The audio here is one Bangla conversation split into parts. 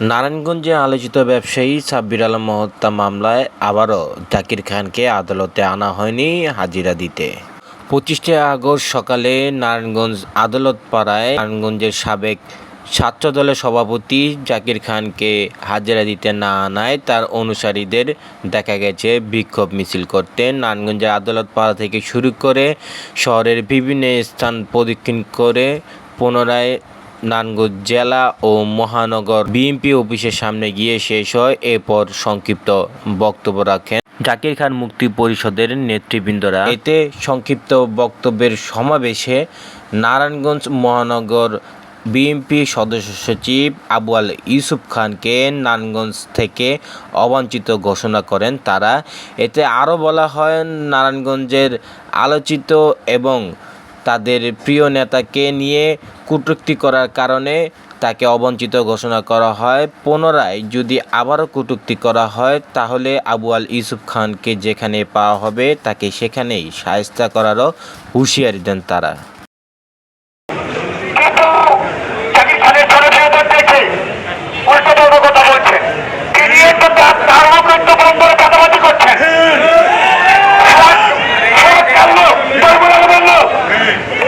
নারায়ণগঞ্জে আলোচিত ব্যবসায়ী সাব্বির আলম হত্যা মামলায় আবারও জাকির খানকে আদালতে আনা হয়নি হাজিরা দিতে। পঁচিশে আগস্ট সকালে নারায়ণগঞ্জ আদালত পাড়ায় নারায়ণগঞ্জের সাবেক ছাত্রদলের সভাপতি জাকির খানকে হাজিরা দিতে না আনায় তার অনুসারীদের দেখা গেছে বিক্ষোভ মিছিল করতে। নারায়ণগঞ্জের আদালত পাড়া থেকে শুরু করে শহরের বিভিন্ন স্থান প্রদক্ষিণ করে পুনরায় নারায়ণগঞ্জ জেলা ও মহানগর বিএনপি অফিসের সামনে গিয়ে শেষ হয়, এরপর সংক্ষিপ্ত বক্তব্য রাখেন জাকির খান মুক্তি পরিষদের নেতৃবৃন্দরা। এতে সংক্ষিপ্ত বক্তব্যের সমাবেশে নারায়ণগঞ্জ মহানগর বিএনপি সদস্য সচিব আবু আল ইউসুফ খানকে নারায়ণগঞ্জ থেকে অবাঞ্ছিত ঘোষণা করেন তারা। এতে আরও বলা হয়, নারায়ণগঞ্জের আলোচিত এবং তাদের প্রিয় নেতাকে নিয়ে কটূক্তি করার কারণে তাকে অবঞ্চিত ঘোষণা করা হয়। পুনরায় যদি আবারও কটূক্তি করা হয়, তাহলে আবু আল ইউসুফ খানকে যেখানে পাওয়া হবে, তাকে সেখানেই সায়স্তা করারও হুঁশিয়ারি দেন তারা কিন্তু জাকির খানের জনপ্রিয়তার দেখে উল্টো পাল্টা কথা বলছেন তিনি তো তার তার মুখে তো বন্ধরে কাটাবাজি করছেন সবাই- সবাই জানলো, তরমুজ আলু বলল,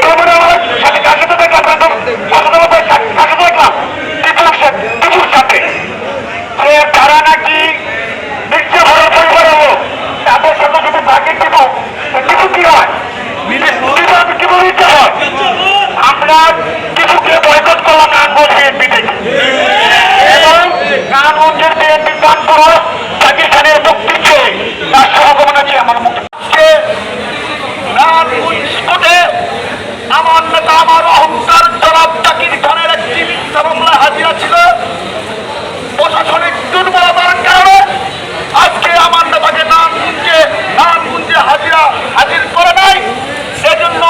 তরমুজ আমার সাথে কার সাথে দেখলাম? তার তো- তার সাথে আমার কার সাথে দেখলাম? টিপুর সাথে- টিপুর সাথে। যে তারা নাকি নিশ্চয় ভালো পরিবারের লোক। তাদের সাথে যদি বাকি টিপু, তো টিপু কি হয়? টিপু- টিপু নিতে হয়। আমরা কিছুকে বয়কট করলাম নারায়ণগঞ্জ বিএনপি থেকে এবং নারায়ণগঞ্জের বিএনপি গান করো জাকির খানের মুক্তিকে তার সহগমন আছে আমার মুক্তিকে নারায়ণগঞ্জ কোর্টে আমার নেতা আমার অহংকার জনাব জাকির খানের একটি মিথ্যা মামলায় হাজিরা ছিল প্রশাসনিক দুর্বলতার কারণে আজকে আমার নেতাকে নারায়ণগঞ্জে নারায়ণগঞ্জে হাজিরা হাজির করে নাই সেজন্য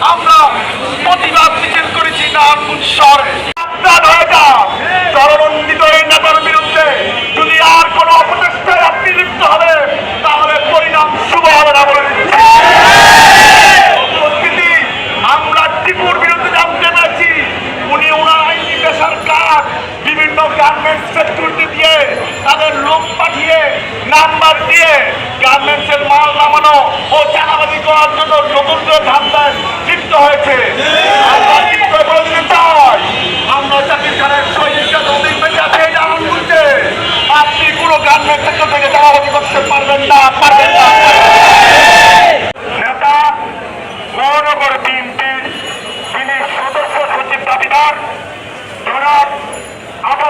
আমরা প্রতিবাদ মিছিল করেছি নারায়ণগঞ্জ শহরে আপনার হয়টা চরমন্ডিত এই নেতার বিরুদ্ধে যদি আর কোনো অপচেষ্টায় আপনি লিপ্ত হবে তাহলে পরিণাম শুভ হবে না বলে আমরা টিপুর বিরুদ্ধে জানতে পেরেছি উনি ওনার আইনি পেশার কাজ বিভিন্ন গার্মেন্টস ফ্যাক্টরিতে দিয়ে তাদের লোক পাঠিয়ে নাম্বার দিয়ে গার্মেন্টসের মাল নামানো ও চালাবাজি করার জন্য নতুন করে ধান্দায় লিপ্ত হয়েছে। কিন্তু বলে দিতে চাই আমরা চাকরির খানের এই জানান আপনি পুরো গার্মেন্টস সেক্টর থেকে চালাবাজি করতে পারবেন না নেতা, মহানগর বিএনপির যিনি সদস্য সচিব দাবিদার, জনাব আবু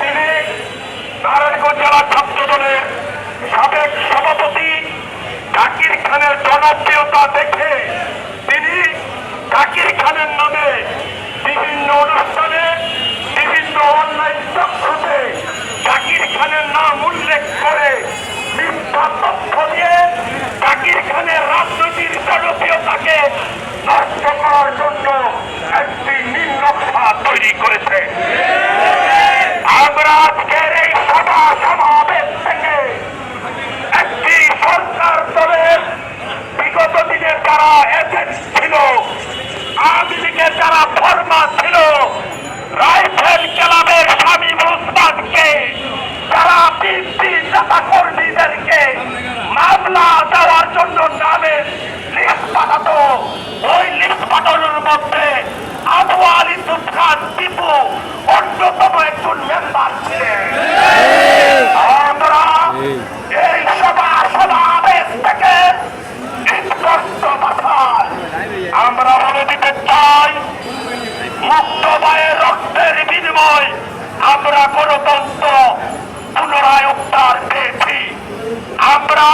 তিনি নারায়ণগঞ্জ জেলা ছাত্র দলের সাবেক সভাপতি জাকির খানের জনপ্রিয়তা দেখে তিনি জাকির খানের নামে বিভিন্ন অনুষ্ঠানে বিভিন্ন অনলাইন চক্ষুতে জাকির খানের নাম উল্লেখ করে মিথ্যা তথ্য দিয়ে জাকির খানের রাজনৈতিক জনপ্রিয়তাকে নষ্ট করার জন্য একটি নীল নকশা তৈরি করেছে আমরা আজকের এই সভা সমাবেশ থেকে একটি সরকার দলের বিগত দিনের যারা এজেন্ট ছিল আওয়ামী লীগের যারা ফর্মা ছিল রাইফেল ক্লাবের স্বামী উসমানকে যারা বিএনপি নেতা কর্মীদেরকে মামলা দেওয়ার জন্য নামে লিস্ট পাঠাতো ওই লিস্ট পাঠানোর মধ্যে আবু আলী তুফান টিপু অন্যতম একজন মেম্বার ছিলেন আমরা এই সভা সমাবেশ থেকে স্পষ্ট ভাষায় আমরা বলে দিতে চাই মুক্ত মায়ের রক্তের বিনিময় আমরা গণতন্ত্র পুনরায় উদ্ধার পেয়েছি আমরা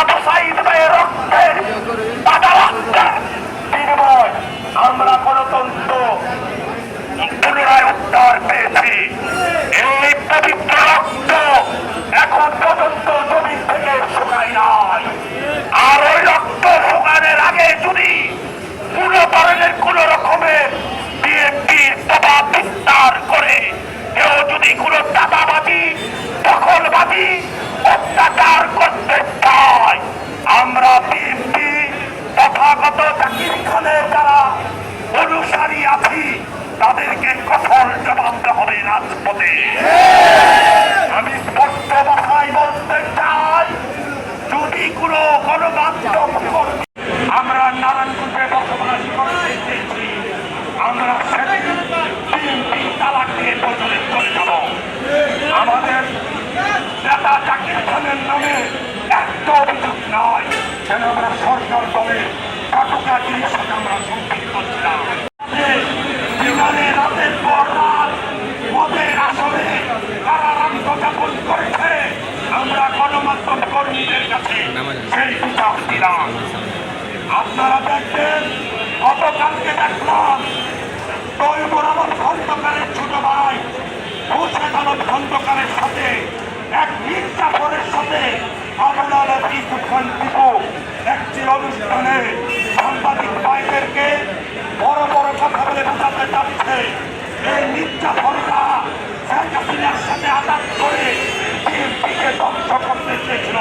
একটা অভিযোগ নয় যেন আমরা সরকার দলে কাটুকা জিনিস আমরা সম্পৃক্ত ছিলাম বিমানে রাতের পর মদের আসলে তারা রাত্র যাপন করেছে আমরা গণমাধ্যম কর্মীদের কাছে সেই বিচার দিলাম আপনারা দেখবেন গতকালকে দেখলাম তৈমুর আলম খন্দকারের ছোট ভাই হোসেন আলম খন্দকারের সাথে এক মির্জাফরের সাথে আতিক খান একটি অনুষ্ঠানে সাংবাদিক ভাইদেরকে বড় বড় কথা বলে বোঝাতে চাচ্ছে এই মির্জাফররা শেখ হাসিনার সাথে আঘাত করে বিএনপিকে ধ্বংস করতে চেয়েছিল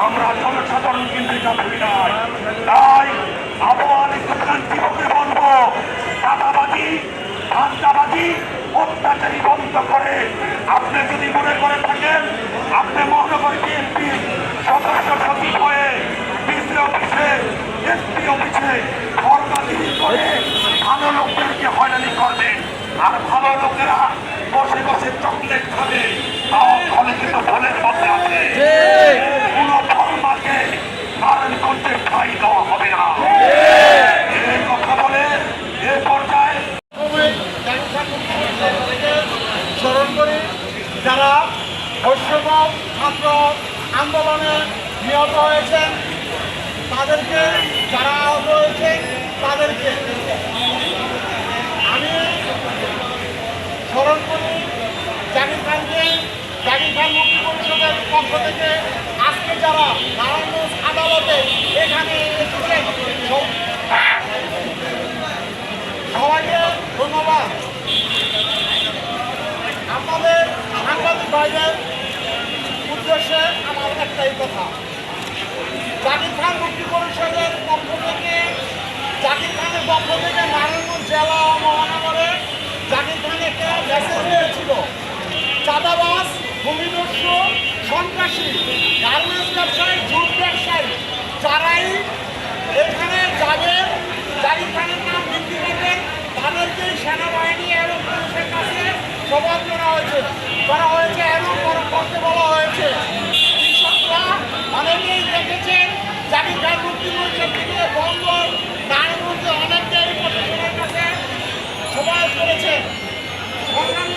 আমরা জনসাধারণ কিন্তু ভুলি নাই তাই আবহাওয়ার ক্রান্তিকে বলব চাঁদাবাজি ধান্দাবাজি অত্যাচারী বন্ধ করে আপনি যদি মনে করে থাকেন আপনি মহানগর বিএনপি সদস্য সচিব হয়ে ডিসি অফিসে এসপি অফিসে কর্মদিনী করে ভালো লোকদেরকে হয়রানি করবেন আর ভালো লোকেরা বসে বসে চকলেট খাবে তাও ফলে কিন্তু ভুলের মধ্যে আছে কোনো ফর্মাকে নারায়ণগঞ্জে ঠাই দেওয়া না কথা বলে এ পর্যায়ে স্মরণ করি, যারা বৈষ্ণব ছাত্র আন্দোলনে নিহত হয়েছেন, তাদেরকে যারা আহত হয়েছেন তাদেরকে আমি করি জাকির খানকে জাকির খান মুক্তি পরিষদের পক্ষ থেকে আজকে যারা নারায়ণগঞ্জ আদালতে এখানে এসেছেন, সব- সবাইকে ধন্যবাদ। আমাদের সাংবাদিক ভাইদের উদ্দেশ্যে আমার একটাই কথা। জাকির খান মুক্তি পরিষদের পক্ষ থেকে জাকির খানের পক্ষ থেকে নারায়ণগঞ্জ জেলা মহানগরে জাকির খান একটা মেসেজ দিয়েছিল। চাঁদাবাস ভূমিদস্যু, সন্ত্রাসী, গার্মেন্টস ব্যবসায়ী, জুট ব্যবসায়ী, যারাই এখানে যাবেন জাকির খানের নাম বিক্রি করবেন তাদেরকেই সেনাবাহিনী এবং পুলিশের কাছে সবাদ করা হয়েছে। করা হয়েছে এবং করতে বলা হয়েছে। কৃষকরা অনেকেই দেখেছেন জাকির খান মুক্তি পরিষদ থেকে বন্দর নারায়ণগঞ্জে অনেকটাই প্রশাসনের কাছে সবাই করেছে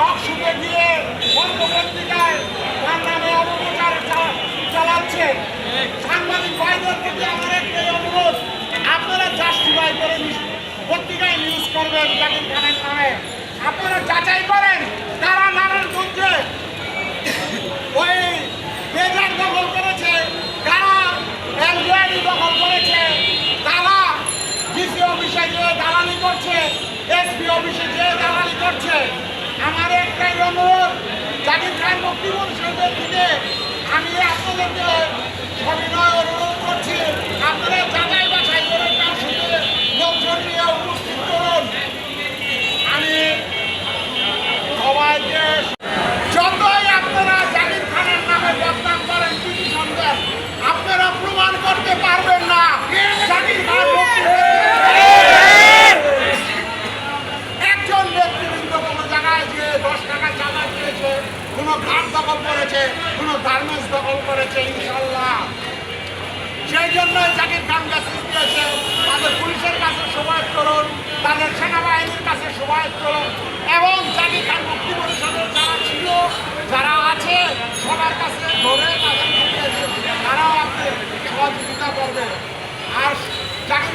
ভাইয়েরা আমার কিছু দর্শকে কিছু নেতা এই বিধান সাহেবের বিরুদ্ধে কথাবার্তা বলছে এই তৈমুর আলমের পক্ষ নিয়ে এই বম্বাজার পক্ষ নিয়ে যে জাকির খানের বিরুদ্ধে মামলা করে এই ফয়দার উঠছে যা- জাকির খানকে আসামি করে সেই ফয়দাবাজদের কিছু ব্যক্তিবৃত্ত জাতীয়তাবাদী দলের তারা তাদের সাথে পরামর্শ করে টক শুনে দিয়ে বন্ধ পত্রিকায় তার নামে চালাচ্ছে। সাংবাদিক ভাইদের প্রতি আমার একটাই অনুরোধ, আপনারা জাস্টিফাই করে পত্রিকায় নিউজ করবেন, জাকির খানের নামে। আপনারা যাচাই করেন তারা নারায়ণগঞ্জে ওই বেজার দখল করেছে, কারা এলজিআইডি দখল করেছে তারা ডিসি অফিসে যে দালালি করছে, এসপি অফিসে যে দালালি করছে। মুক্তি পরিষদের থেকে আমি আপনাদেরকে সবিনয় অনুরোধ করছি আপনারা যাচাই বাছাই করে তার সাথে লোকজন নিয়ে উপস্থিত করুন আমি সবাইকে জন্য জাকির খান মেসেজ দিয়েছে তাদের পুলিশের কাছে করুন তাদের সেনাবাহিনীর কাছে করুন এবং জাকির খান মুক্তি পরিষদের যারা ছিল, যারা আছে, সবার কাছে ধরে তাদের তারাও আপনি সহযোগিতা করবে। আর জাকির